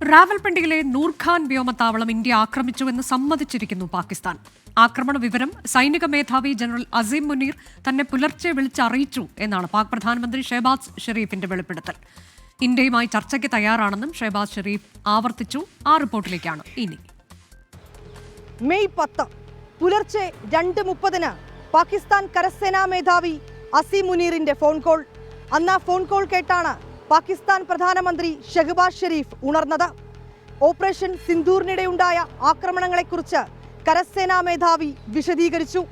റാവൽപിണ്ടിയിലെ Nur Khan വ്യോമത്താവളം India ആക്രമിച്ചുവെന്ന് സമ്മതിച്ചിരിക്കുന്നു പാകിസ്ഥാൻ. ആക്രമണ വിവരം സൈനിക മേധാവി ജനറൽ അസീം മുനീർ തന്നെ പുലർച്ചെ വിളിച്ചറിയിച്ചു എന്നാണ് പാക് പ്രധാനമന്ത്രി ഷെഹബാസ് ഷെരീഫിന്റെ വെളിപ്പെടുത്തൽ. ഇന്ത്യയുമായി ചർച്ചയ്ക്ക് തയ്യാറാണെന്നും ഷെഹബാസ് ഷെരീഫ് ആവർത്തിച്ചു. ആ റിപ്പോർട്ടിലേക്കാണ് ഇനി. മെയ് പത്ത് പുലർച്ചെ രണ്ട് മുപ്പതിന് പാകിസ്ഥാൻ കരസേനാ മേധാവി അസീം മുനീറിന്റെ ഫോൺ കോൾ. അന്ന് ഫോൺ കോൾ കേട്ടാണ് പാകിസ്ഥാൻ പ്രധാനമന്ത്രി ഷെഹബാസ് ഷെരീഫ് ഉണർന്നത്. ഓപ്പറേഷൻ സിന്ദൂറിനിടെയുണ്ടായ ആക്രമണങ്ങളെക്കുറിച്ച് കരസേനാ മേധാവി വിശദീകരിച്ചു.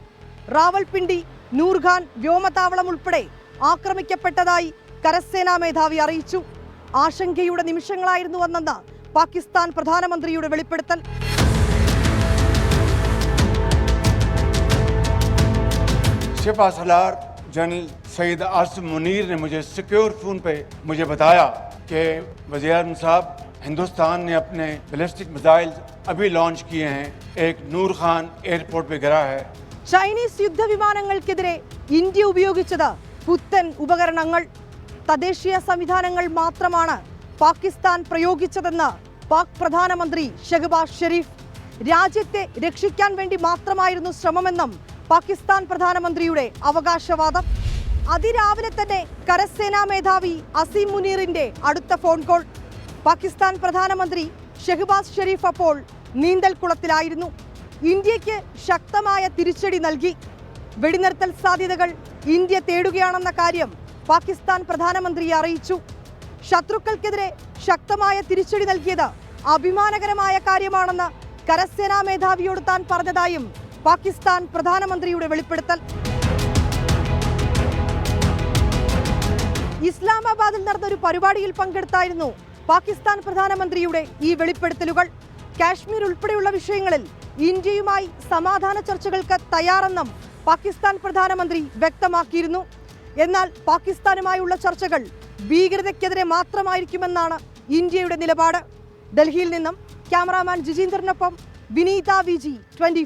റാവൽപിണ്ടി നൂർഖാൻ വ്യോമതാവളം ഉൾപ്പെടെ ആക്രമിക്കപ്പെട്ടതായി കരസേനാ മേധാവി അറിയിച്ചു. ആശങ്കയുടെ നിമിഷങ്ങളായിരുന്നു വന്നെന്ന് പാകിസ്ഥാൻ പ്രധാനമന്ത്രിയുടെ വെളിപ്പെടുത്തൽ. ഷെഫ जनरल सईद आसिम मुनीर ने मुझे सिक्योर फोन पे मुझे बताया कि वजीर साहब हिंदुस्तान ने अपने बैलिस्टिक मिसाइल अभी लॉन्च किए हैं एक नूर खान एयरपोर्ट पे गिरा है ചൈനീസ് യുദ്ധവിമാനങ്ങൾക്കെതിരെ ഇന്ത്യ ഉപയോഗിച്ചത് പുത്തൻ ഉപകരണങ്ങൾ തദ്ദേശീയ സംവിധാനങ്ങൾ മാത്രമാണ് പാകിസ്ഥാൻ പ്രയോഗിച്ചതെന്ന് പാക് പ്രധാനമന്ത്രി ഷെഹബാസ് ഷെരീഫ് രാജ്യത്തെ രക്ഷിക്കാൻ വേണ്ടി മാത്രമായിരുന്നു ശ്രമമെന്നും പാകിസ്ഥാൻ പ്രധാനമന്ത്രിയുടെ അവകാശവാദം. അതിരാവിലെ തന്നെ കരസേനാ മേധാവി അസീം മുനീറിന്റെ അടുത്ത ഫോൺ കോൾ. പാകിസ്ഥാൻ പ്രധാനമന്ത്രി ഷെഹബാസ് ഷെരീഫ് അപ്പോൾ നീന്തൽക്കുളത്തിലായിരുന്നു ഇന്ത്യയ്ക്ക് ശക്തമായ തിരിച്ചടി നൽകി. വെടിനിർത്തൽ സാധ്യതകൾ ഇന്ത്യ തേടുകയാണെന്ന കാര്യം പാകിസ്ഥാൻ പ്രധാനമന്ത്രിയെ അറിയിച്ചു. ശത്രുക്കൾക്കെതിരെ ശക്തമായ തിരിച്ചടി നൽകിയത് അഭിമാനകരമായ കാര്യമാണെന്ന് കരസേനാ മേധാവിയോട് താൻ പറഞ്ഞതായും പാകിസ്ഥാൻ പ്രധാനമന്ത്രിയുടെ വെളിപ്പെടുത്തൽ. ഇസ്ലാമാബാദിൽ നടന്ന ഒരു പരിപാടിയിൽ പങ്കെടുത്തായിരുന്നു പാകിസ്ഥാൻ പ്രധാനമന്ത്രിയുടെ ഈ വെളിപ്പെടുത്തലുകൾ. കാശ്മീർ ഉൾപ്പെടെയുള്ള വിഷയങ്ങളിൽ ഇന്ത്യയുമായി സമാധാന ചർച്ചകൾക്ക് തയ്യാറെന്നും പാകിസ്ഥാൻ പ്രധാനമന്ത്രി വ്യക്തമാക്കിയിരുന്നു. എന്നാൽ പാകിസ്ഥാനുമായുള്ള ചർച്ചകൾ ഭീകരതയ്ക്കെതിരെ മാത്രമായിരിക്കുമെന്നാണ് ഇന്ത്യയുടെ നിലപാട്. ഡൽഹിയിൽ നിന്നും ക്യാമറാമാൻ ജിജീന്ദ്രനൊപ്പം വിനീത വി ജി ട്വന്റി